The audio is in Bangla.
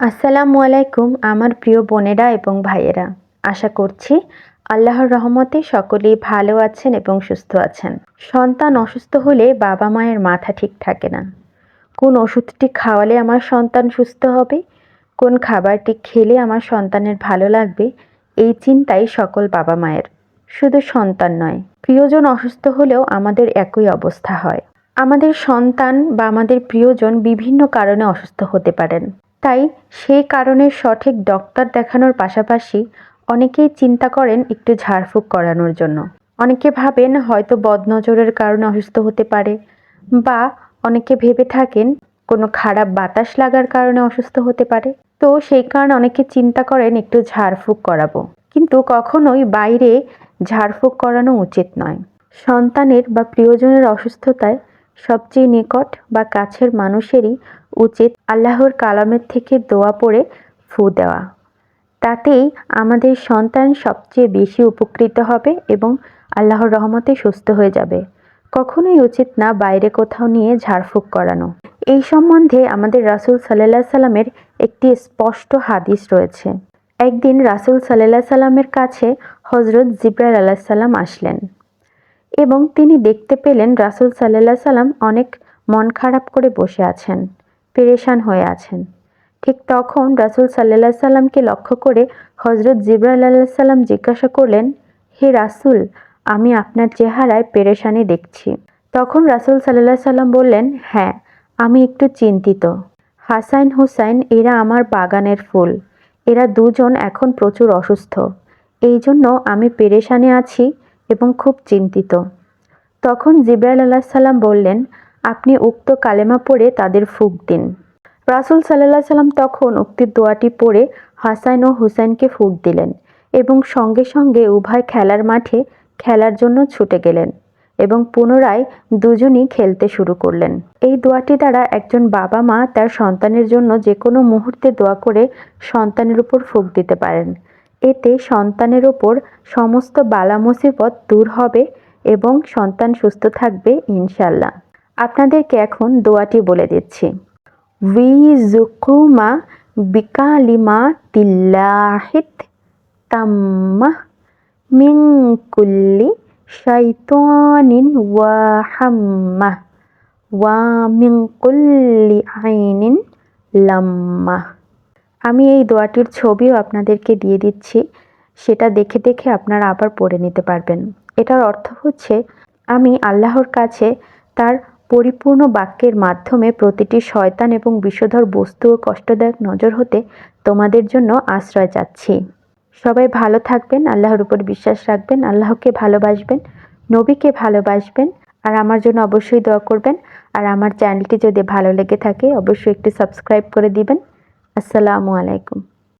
আসসালামু আলাইকুম আমার প্রিয় বোনেরা এবং ভাইয়েরা। আশা করছি আল্লাহর রহমতে সকলেই ভালো আছেন এবং সুস্থ আছেন। সন্তান অসুস্থ হলে বাবা মায়ের মাথা ঠিক থাকে না। কোন ওষুধটি খাওয়ালে আমার সন্তান সুস্থ হবে? কোন খাবারটি খেলে আমার সন্তানের ভালো লাগবে? এই চিন্তাই সকল বাবা মায়ের। শুধু সন্তান নয়, প্রিয়জন অসুস্থ হলেও আমাদের একই অবস্থা হয়। আমাদের সন্তান বা আমাদের প্রিয়জন বিভিন্ন কারণে অসুস্থ হতে পারেন। তাই সেই কারণে সঠিক ডক্টর দেখানোর পাশাপাশি অনেকেই চিন্তা করেন একটু ঝাড়ফুঁক করানোর জন্য। অনেকে ভাবেন হয়তো বদনজরের কারণে অসুস্থ হতে পারে বা অনেকে ভেবে থাকেন কোনো খারাপ বাতাস লাগার কারণে অসুস্থ হতে পারে। তো সেই কারণে অনেকে চিন্তা করেন একটু ঝাড়ফুঁক করাবো। কিন্তু কখনোই বাইরে ঝাড়ফুঁক করানো উচিত নয়। সন্তানের বা প্রিয়জনের অসুস্থতায় সবচেয়ে নিকট বা কাছের মানুষেরই উচিত আল্লাহর কালামের থেকে দোয়া পড়ে ফু দেওয়া। তাতেই আমাদের সন্তান সবচেয়ে বেশি উপকৃত হবে এবং আল্লাহর রহমতে সুস্থ হয়ে যাবে। কখনোই উচিত না বাইরে কোথাও নিয়ে ঝাড়ফুঁক করানো। এই সম্বন্ধে আমাদের রাসুল সাল্লাহ সাল্লামের একটি স্পষ্ট হাদিস রয়েছে। একদিন রাসুল সাল্লাহ সাল্লামের কাছে হজরত জিব্রাইল আল্লাহ সাল্লাম আসলেন। এবং তিনি দেখতে পেলেন রাসুল সাল্লাহ সাল্লাম অনেক মন খারাপ করে বসে আছেন, পেরেশান হয়ে আছেন। ঠিক তখন রাসুল সাল্লাহ সাল্লামকে লক্ষ্য করে হজরত জিব্রাইল আল্লাহ সাল্লাম জিজ্ঞাসা করলেন, হে রাসুল, আমি আপনার চেহারায় পেরেশানি দেখছি। তখন রাসুল সাল্লাহ সাল্লাম বললেন হ্যাঁ আমি একটু চিন্তিত। হাসাইন হুসাইন, এরা আমার বাগানের ফুল। এরা দুজন এখন প্রচুর অসুস্থ। এই জন্য আমি পেরেশানে আছি এবং খুব চিন্তিত। তখন জিব্রাইল আল্লাহ সাল্লাম বললেন, আপনি উক্ত কালেমা পড়ে তাদের ফুক দিন। রাসুল সাল্লাহ সাল্লাম তখন উক্তির দোয়াটি পড়ে হাসান ও হুসাইনকে ফুক দিলেন এবং সঙ্গে সঙ্গে উভয় খেলার মাঠে খেলার জন্য ছুটে গেলেন এবং পুনরায় দুজনই খেলতে শুরু করলেন। এই দোয়াটি দ্বারা একজন বাবা মা তার সন্তানের জন্য যে কোনো মুহূর্তে দোয়া করে সন্তানের উপর ফুক দিতে পারেন। এতে সন্তানের ওপর সমস্ত বালা মুসিবত দূর হবে এবং সন্তান সুস্থ থাকবে ইনশাল্লাহ আপনাদেরকে এখন দোয়াটি বলে দিচ্ছি। উইজুকুমা বিকালিমা তিল্লাহিত তাম্মা মিন কুল্লি শাইতানিন ওয়া হাম্মা ওয়া মিন কুল্লি আইনিন লাম্মা। আমি এই দোয়াটির ছবিও আপনাদেরকে দিয়ে দিচ্ছি। সেটা দেখে দেখে আপনারা আবার পড়ে নিতে পারবেন। এটার অর্থ হচ্ছে, আমি আল্লাহর কাছে তার পরিপূর্ণ বাক্যের মাধ্যমে প্রতিটি শয়তান এবং বিষধর বস্তু ও কষ্টদায়ক নজর হতে তোমাদের জন্য আশ্রয় চাচ্ছি। সবাই ভালো থাকবেন, আল্লাহর উপর বিশ্বাস রাখবেন, আল্লাহকে ভালোবাসবেন, নবীকে ভালোবাসবেন, আর আমার জন্য অবশ্যই দোয়া করবেন। আর আমার চ্যানেলটি যদি ভালো লেগে থাকে, অবশ্যই একটি সাবস্ক্রাইব করে দিবেন। আসসালামু আলাইকুম।